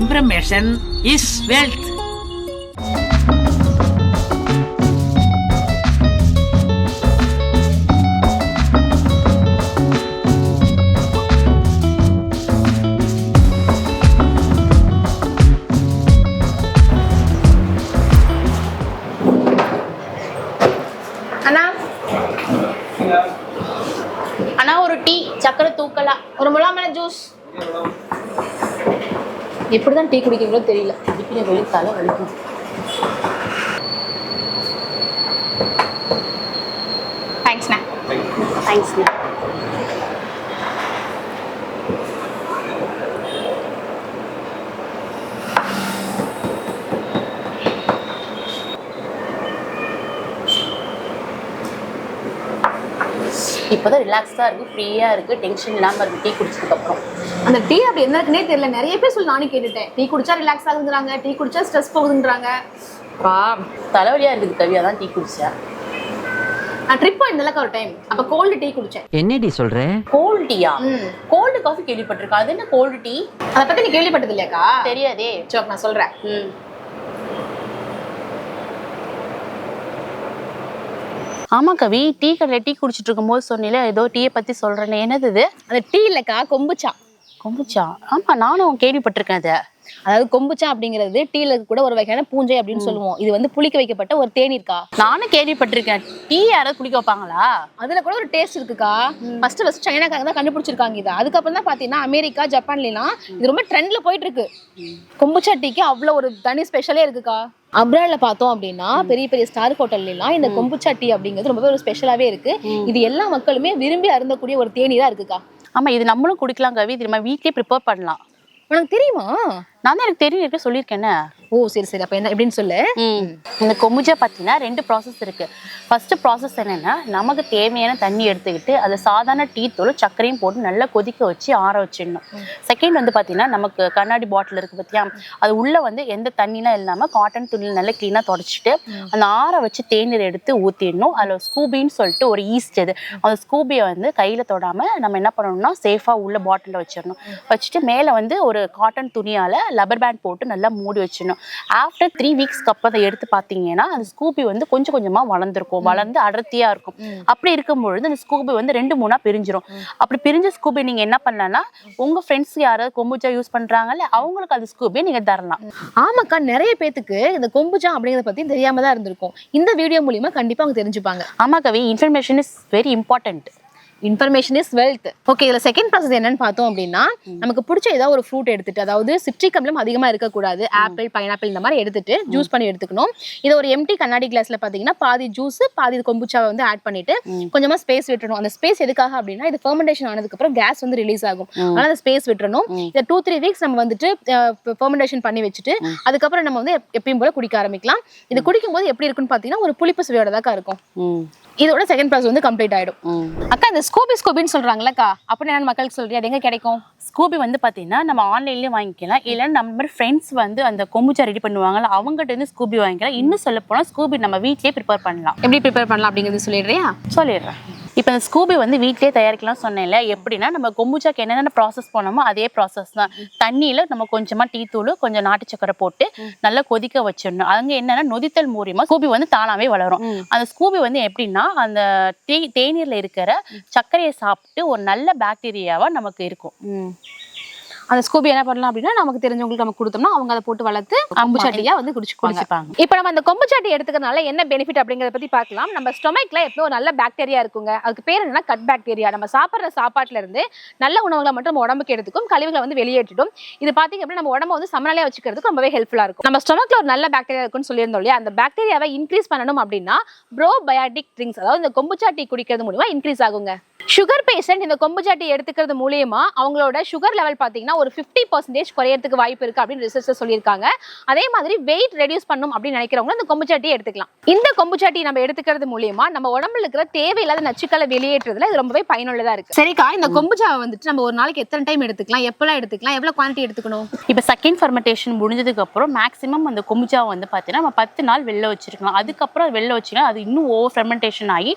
இம்ப்ரமேஷன் is wealth அண்ணா. அண்ணா ஒரு tea சக்கரை தூக்கலா. ஒரு முலாமலை ஜூஸ் எப்படிதான் டீ குடிக்கிறீங்களோ தெரியல. அடிப்பின வெளித்தால வலிக்கும் தேங்க்ஸ்ண்ணா தேங்க்ஸ்ண்ணா இப்போதான் ரிலாக்ஸ்டாக இருக்குது ஃப்ரீயாக இருக்குது டென்ஷன் இல்லாமல் இருக்குது டீ குடிச்சதுக்கப்புறம் அந்த டீ அப்படி என்ன இருக்குன்னே தெரியல. நிறைய பேர் சொல்லி நானும் கேட்டுட்டேன். டீ குடிச்சா ரிலாக்ஸ் ஆகுதுன்றாங்க டீ குடிச்சா ஸ்ட்ரெஸ் போகுதுன்றாங்க. பா தலைவலியாக இருக்குது கவி அதான் டீ குடிச்சேன். நான் ட்ரிப் போயிருந்தேன்லக்கா ஒரு டைம் அப்போ கோல்டு டீ குடிச்சேன். என்னடி சொல்ற? கோல்டு டீயா. கோல்டு காஃபி கேள்விப்பட்டிருக்கா? அது என்ன கோல்டு டீ அதை பத்தி நீ கேள்விப்பட்டது இல்லையாக்கா தெரியாதே சோக் நான் சொல்றேன். ஆமா கவி டீ கடையில் டீ குடிச்சிட்டு இருக்கும்போது சொன்னீல ஏதோ டீயை பத்தி சொல்றேன்னு. என்னது இது? அந்த டீ இல்லக்கா கொம்புச்சா. கொம்புச்சா? ஆமா நானும் கேள்விப்பட்டிருக்கேன் அதை. அதாவது கொம்புச்சா அப்படிங்கிறது டீல கூட ஒரு வகையான பூஞ்சை அப்படின்னு சொல்லுவோம். இது வந்து புளிக்க வைக்கப்பட்ட ஒரு தேநீர்க்கா நானும் கேள்விப்பட்டிருக்கேன். டீ யாராவது குடிக்க வைப்பாங்களா? அதுல கூட ஒரு டேஸ்ட் இருக்குக்கா. ஃபர்ஸ்ட் ஃபர்ஸ்ட் சைனாக்காக தான் கண்டுபிடிச்சிருக்காங்க இது. அதுக்கப்புறம் தான் பாத்தீங்கன்னா அமெரிக்கா ஜப்பான்லாம் இது ரொம்ப ட்ரெண்ட்ல போயிட்டு இருக்கு. கொம்புச்சா டீக்கு அவ்வளவு ஒரு தனி ஸ்பெஷலே இருக்குக்கா. அப்ராட்ல பார்த்தோம் அப்படின்னா பெரிய பெரிய ஸ்டார் ஹோட்டல்லாம் இந்த கொம்புச்சா டீ அப்படிங்கிறது ரொம்பவே ஒரு ஸ்பெஷலாவே இருக்கு. இது எல்லா மக்களுமே விரும்பி அருந்தக்கூடிய ஒரு தேநீரா இருக்குக்கா. ஆமா இது நம்மளும் குடிக்கலாம் கவி. இது நம்ம வீட்லயே ப்ரிப்பேர் பண்ணலாம். உனக்கு தெரியுமா? நான் தான் எனக்கு தெரியும் இருக்க சொல்லியிருக்கேனே ஓ சரி சரி. அப்ப என்ன எப்படின்னு சொல்லு. இந்த கொம்புஜா பார்த்தீங்கன்னா ரெண்டு ப்ராசஸ் இருக்கு. ஃபர்ஸ்ட் ப்ராசஸ் என்னன்னா நமக்கு தேவையான தண்ணி எடுத்துக்கிட்டு அதை சாதாரண டீ தூள் சர்க்கரையும் போட்டு நல்லா கொதிக்க வச்சு ஆற வச்சிடணும். செகண்ட் வந்து பார்த்தீங்கன்னா நமக்கு கண்ணாடி பாட்டில் இருக்கு பார்த்தியா அது உள்ள வந்து எந்த தண்ணிலாம் இல்லாமல் காட்டன் துணியில் நல்லா க்ளீனாக தொடச்சிட்டு அந்த ஆற வச்சு தேநீர் எடுத்து ஊற்றிடணும் அதில் ஸ்கூபின்னு சொல்லிட்டு ஒரு ஈஸ்ட் இது. அந்த ஸ்கூபியை வந்து கையில் தொடாமல் நம்ம என்ன பண்ணணும்னா சேஃபாக உள்ள பாட்டிலில் வச்சிடணும். வச்சுட்டு மேலே வந்து ஒரு காட்டன் துணியால் லப்பர் பேண்ட் போட்டு நல்லா மூடி வச்சிடணும். ஆஃப்டர் த்ரீ வீக்ஸ்க்கு அப்புறம் அதை எடுத்து பார்த்தீங்கன்னா அந்த ஸ்கூபி வந்து கொஞ்சம் கொஞ்சமாக வளர்ந்துருக்கும். வளர்ந்து அடர்த்தியாக இருக்கும். அப்படி இருக்கும் பொழுது அந்த ஸ்கூபி வந்து ரெண்டு மூணா பிரிஞ்சிரும். அப்படி பிரிஞ்ச ஸ்கூபி நீங்கள் என்ன பண்ணலாம்னா உங்கள் ஃப்ரெண்ட்ஸ் யாராவது கொம்புச்சா யூஸ் பண்ணுறாங்கல்ல அவங்களுக்கு அந்த ஸ்கூபியை நீங்கள் தரலாம். ஆமாக்கா நிறைய பேத்துக்கு இந்த கொம்புச்சா அப்படிங்கறத பத்தி தெரியாம தான் இருந்திருக்கும். இந்த வீடியோ மூலியமா கண்டிப்பா அவங்க தெரிஞ்சுப்பாங்க. ஆமா Kavi information is very important information is wealth okay இதுல செகண்ட் ப்ராசஸ் என்னன்னு பார்த்தோம் அப்படின்னா நமக்கு பிடிச்ச ஏதாவது ஒரு ஃப்ரூட் எடுத்துட்டு அதாவது சிட்ரிக் அமிலம் அதிகமா இருக்கக்கூடாது. ஆப்பிள் பைனாப்பிள் இந்த மாதிரி எடுத்துட்டு ஜூஸ் பண்ணி எடுத்துக்கணும். இதை ஒரு எம்டி கண்ணாடி கிளாஸ்ல பாத்தீங்கன்னா பாதி ஜூஸ் பாதி கொம்புச்சாவை வந்து ஆட் பண்ணிட்டு கொஞ்சமா ஸ்பேஸ் விட்டுறணும். அந்த ஸ்பேஸ் எதுக்காக அப்படின்னா இது ஃபெர்மெண்டேஷன் ஆனதுக்கு அப்புறம் கேஸ் வந்து ரிலீஸ் ஆகும். அதனால அந்த ஸ்பேஸ் விட்டுறணும். இதை டூ த்ரீ வீக்ஸ் நம்ம வந்துட்டு ஃபெர்மெண்டேஷன் பண்ணி வச்சுட்டு அதுக்கப்புறம் நம்ம வந்து எப்- எப்பயும் போல குடிக்க ஆரம்பிக்கலாம். இது குடிக்கும் போது எப்படி இருக்குன்னு பாத்தீங்கன்னா ஒரு புளிப்பு சுவையோட தாக்கா இருக்கும் இதோட செகண்ட் ப்ராசஸ் வந்து கம்ப்ளீட் ஆயிடும். அக்கா இந்த ஸ்கூபி ஸ்கூபின்னு சொல்றாங்களேக்கா அப்படி என்னன்னு மக்களுக்கு சொல்றியா? அது எங்க கிடைக்கும்? ஸ்கூபி வந்து பார்த்தீங்கன்னா நம்ம ஆன்லைன்லேயும் வாங்கிக்கலாம். இல்லைன்னா நம்ம ஃப்ரெண்ட்ஸ் வந்து அந்த கொம்புச்சா ரெடி பண்ணுவாங்கல்ல அவங்ககிட்ட இருந்து ஸ்கூபி வாங்கிக்கலாம். இன்னும் சொல்ல போனால் ஸ்கூபி நம்ம வீட்லயே ப்ரிப்பேர் பண்ணலாம். எப்படி ப்ரிப்பேர் பண்ணலாம் அப்படிங்கிறது சொல்லிடுறியா? சொல்லிடுறேன். இப்போ இந்த ஸ்கூபி வந்து வீட்லயே தயாரிக்கலாம் சொன்னேன்ல எப்படின்னா நம்ம கொம்புச்சாக்கு என்னென்ன ப்ராசஸ் பண்ணோமோ அதே ப்ராசஸ் தான். தண்ணியில் நம்ம கொஞ்சமாக டீ தூள் கொஞ்சம் நாட்டு சக்கரை போட்டு நல்லா கொதிக்க வச்சிடணும். அங்கே என்னன்னா நொதித்தல் மூலியமா ஸ்கூபி வந்து தானாவே வளரும். அந்த ஸ்கூபி வந்து எப்படின்னா அந்த தேநீரில் இருக்கிற சர்க்கரையை சாப்பிட்டு ஒரு நல்ல பாக்டீரியாவா நமக்கு இருக்கும். அந்த ஸ்கூபி என்ன பண்ணலாம் அப்படின்னா நமக்கு தெரிஞ்சவங்களுக்கு நம்ம கொடுத்தோம்னா அவங்க அதை போட்டு வளர்த்து கொம்பு சாட்டியா வந்து குடிச்சுக்குவாங்க குடிச்சுப்பாங்க. இப்போ நம்ம அந்த கொம்பு சாட்டி எடுத்துக்கிறதுனால என்ன பெனிஃபிட் அப்படிங்கறத பத்தி பார்க்கலாம். நம்ம ஸ்டொமக்ல எப்போ ஒரு நல்ல பாக்டீரியா இருக்குங்க. அதுக்கு பேர் என்னன்னா கட் பாக்டீரியா நம்ம சாப்பிட்ற சாப்பாட்டுல இருந்து நல்ல உணவுகளை மட்டும் நம்ம உடம்புக்கு எடுத்துக்கும் கழிவுகளை வந்து வெளியேற்றிடும். இது பாத்தீங்க அப்படின்னா நம்ம உடம்ப வந்து சமநிலையா வச்சுக்கிறதுக்கு ரொம்பவே ஹெல்ப்ஃபுல்லா இருக்கும். நம்ம ஸ்டொமக்ல ஒரு நல்ல பாக்டீரியா இருக்குன்னு சொல்லியிருந்தோம் இல்லையா? அந்த பாக்டீரியாவை இன்க்ரீஸ் பண்ணணும் அப்படின்னா ப்ரோபயாட்டிக் ட்ரிங்க்ஸ் அதாவது இந்த கொம்புச்சா டீ குடிக்கிறது மூலியமா இன்க்ரீஸ் ஆகுங்க. சுகர் பேஷண்ட் இந்த கொம்புச்சா டீ எடுத்துக்கிறது மூலியமா அவங்களோட சுகர் லெவல் பாத்தீங்கன்னா ஒரு ஃபிஃப்டி பர்சன்டேஜ் குறையறதுக்கு வாய்ப்பு இருக்கு அப்படின்னு ரிசர்ச் சொல்லியிருக்காங்க. அதே மாதிரி வெயிட் ரெடியூஸ் பண்ணும் அப்படின்னு நினைக்கிறவங்க இந்த கொம்புச்சா டீ எடுத்துக்கலாம். இந்த கொம்புச்சா டீ நம்ம எடுத்துக்கிறது மூலியமா நம்ம உடம்புல இருக்கிற தேவையில்லாத நச்சுக்களை வெளியேற்றுறதுல இது ரொம்பவே பயனுள்ளதா இருக்கு. சரிக்கா இந்த கொம்புச்சாவை வந்துட்டு நம்ம ஒரு நாளைக்கு எத்தனை டைம் எடுத்துக்கலாம்? எப்பெல்லாம் எடுத்துக்கலாம்? எவ்வளவு குவான்டிட்டி எடுத்துக்கணும்? இப்போ செகண்ட் ஃபர்மெண்டேஷன் முடிஞ்சதுக்கு அப்புறம் மேக்ஸிமம் அந்த கொம்புச்சா வந்து பார்த்தீங்கன்னா நம்ம பத்து நாள் வெளில வச்சிருக்கலாம். அதுக்கப்புறம் வெளில வச்சிங்கன்னா அது இன்னும் ஓவர் ஃபெர்மெண்டேஷன் ஆகி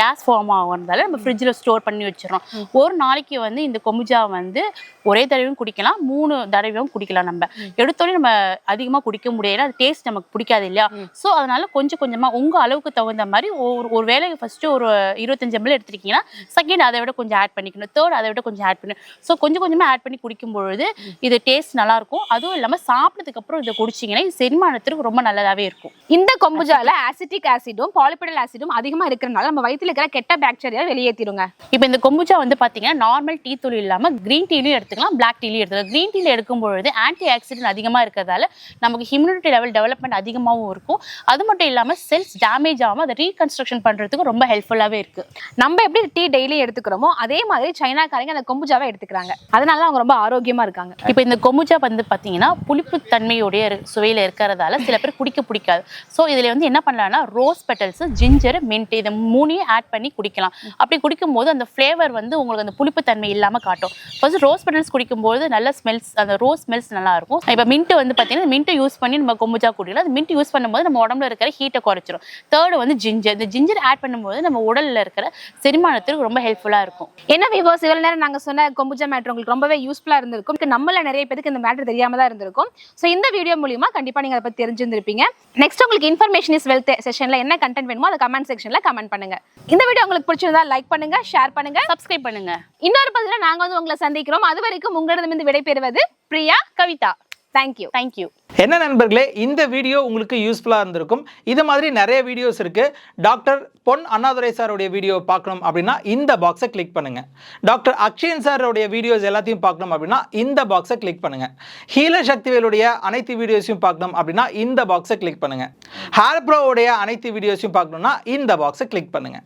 கேஸ் ஃபார்ம் ஆகிறதால நம்ம ஃப்ரிட்ஜில் ஸ்டோர் பண்ணி வச்சிடறோம். ஒரு நாளைக்கு வந்து இந்த கொம்புஜா வந்து ஒரே தடவையும் குடிக்கலாம் மூணு தடவையும் குடிக்கலாம் நம்ம. எடுத்தோடனே நம்ம அதிகமாக குடிக்க முடியல அது டேஸ்ட் நமக்கு பிடிக்காது இல்லையா? ஸோ அதனால கொஞ்சம் கொஞ்சமாக உங்கள் அளவுக்கு தகுந்த மாதிரி ஒரு ஒரு வேலைக்கு ஃபஸ்ட்டு ஒரு இருபத்தஞ்சு எம்எல் எடுத்துருக்கீங்கன்னா செகண்ட் அதை விட கொஞ்சம் ஆட் பண்ணிக்கணும். தேர்ட் அதை விட கொஞ்சம் ஆட் பண்ணணும். ஸோ கொஞ்சம் கொஞ்சமாக ஆட் பண்ணி குடிக்கும் பொழுது இது டேஸ்ட் நல்லாயிருக்கும். அதுவும் இல்லாமல் சாப்பிட்டதுக்கு அப்புறம் இதை குடிச்சிங்கன்னா செரிமானத்துக்கு செரிமானத்திற்கு ரொம்ப நல்லதாகவே இருக்கும். இந்த கொம்புஜாவில் ஆசிட்டிக் ஆசிடும் பாலிபிடல் ஆசிடும் அதிகமாக இருக்கிறனால நம்ம வயிற்றில் இருக்கிற கெட்ட பாக்டீரியா வெளியேற்றிடுங்க இப்போ இந்த கொம்புச்சா வந்து பார்த்தீங்கன்னா நார்மல் டீ தூள் இல்லாமல் க்ரீன் டீலையும் எடுத்துக்கலாம் பிளாக் டீலையும் எடுத்துக்கலாம். க்ரீன் டீல எடுக்கும் பொழுது ஆன்டி ஆக்சிடென்ட் அதிகமாக இருக்கிறதால நமக்கு ஹியூமினிட்டி லெவல் டெவலப்மெண்ட் அதிகமாகவும் இருக்கும். அது மட்டும் இல்லாமல் செல்ஸ் டேமேஜ் ஆகாமல் அதை ரீகன்ஸ்ட்ரக்ஷன் பண்ணுறதுக்கு ரொம்ப ஹெல்ப்ஃபுல்லாகவே இருக்குது நம்ம எப்படி டீ டெய்லி எடுத்துக்கிறோமோ அதே மாதிரி சைனாக்காரங்க அந்த கொம்புஜாவை எடுத்துக்கிறாங்க. அதனால அவங்க ரொம்ப ஆரோக்கியமாக இருக்காங்க. இப்போ இந்த கொம்புச்சா வந்து பார்த்தீங்கன்னா புளிப்பு தன்மையுடைய சுவையில் இருக்கிறதால சில பேர் குடிக்க பிடிக்காது. ஸோ இதில் வந்து என்ன பண்ணலாம்னா ரோஸ் பெட்டல்ஸ் ஜிஞ்சர் மின்ட் இதை மூணையும் ஆட் பண்ணி குடிக்கலாம். அப்படி குடிக்கும்போது அந்த ஃப்ளேவர் வந்து உங்களுக்கு அந்த புளிப்பு தன்மை இல்லாமல் காட்டும். ஃபர்ஸ்ட் ரோஸ் பெட்டல்ஸ் குடிக்கும்போது நல்ல ஸ்மெல்ஸ் அந்த ரோஸ் ஸ்மெல்ஸ் நல்லா இருக்கும் இப்போ மின்ட் வந்து பார்த்தீங்கன்னா மின்ட் யூஸ் பண்ணி நம்ம கொம்புச்சா குடிக்கலாம். அந்த மின்ட் யூஸ் பண்ணும்போது நம்ம உடம்புல இருக்கிற ஹீட்டை குறைச்சிரும். தேர்டு வந்து ஜிஞ்சர் இந்த ஜிஞ்சர் ஆட் பண்ணும்போது நம்ம உடலில் இருக்கிற செரிமானத்துக்கு ரொம்ப ஹெல்ப்ஃபுல்லாக இருக்கும். என்ன விவோஸ் இவ்வளோ நேரம் நாங்கள் சொன்ன கொம்புஜா மேட்ரு உங்களுக்கு ரொம்பவே யூஸ்ஃபுல்லாக இருந்திருக்கும். இதுக்கு நம்மள நிறைய பேருக்கு இந்த மேட்ரு தெரியாமல் தான் இருந்திருக்கும். ஸோ இந்த வீடியோ மூலியமாக கண்டிப்பாக நீங்கள் அதை பற்றி தெரிஞ்சிருந்திருப்பீங்க. நெக்ஸ்ட் உங்களுக்கு இன்ஃபர்மேஷன் இஸ் வெல்த் செஷனில் என்ன கண்டென்ட் வேணுமோ அதை கமெண்ட் செக்ஷனில் கமெண்ட் பண்ணுங்க. இந்த வீடியோ உங்களுக்கு பிடிச்சிருந்தா லைக் பண்ணுங்க ஷேர் பண்ணுங்க. சப்ஸ்கிரைப் பண்ணுங்க. இன்னொரு பதில நாங்க வந்து உங்களை சந்திக்கிறோம். அது வரைக்கும் உங்களிடமிருந்து விடைபெறுவது பிரியா கவிதா. தேங்க்யூ தேங்க்யூ என்ன நண்பர்களே இந்த வீடியோ உங்களுக்கு யூஸ்ஃபுல்லாக இருந்திருக்கும். இது மாதிரி நிறைய வீடியோஸ் இருக்குது டாக்டர் பொன் அண்ணாதுரை சாருடைய வீடியோ பார்க்கணும் அப்படின்னா இந்த பாக்ஸை கிளிக் பண்ணுங்கள் டாக்டர் அக்ஷயன் சாருடைய வீடியோஸ் எல்லாத்தையும் பார்க்கணும் அப்படின்னா இந்த பாக்ஸை கிளிக் பண்ணுங்கள் ஹீல சக்திவேலுடைய அனைத்து வீடியோஸையும் பார்க்கணும் அப்படின்னா இந்த பாக்ஸை கிளிக் பண்ணுங்கள் ஹேர் ப்ரோவுடைய அனைத்து வீடியோஸையும் பார்க்கணும்னா இந்த பாக்ஸை கிளிக் பண்ணுங்கள்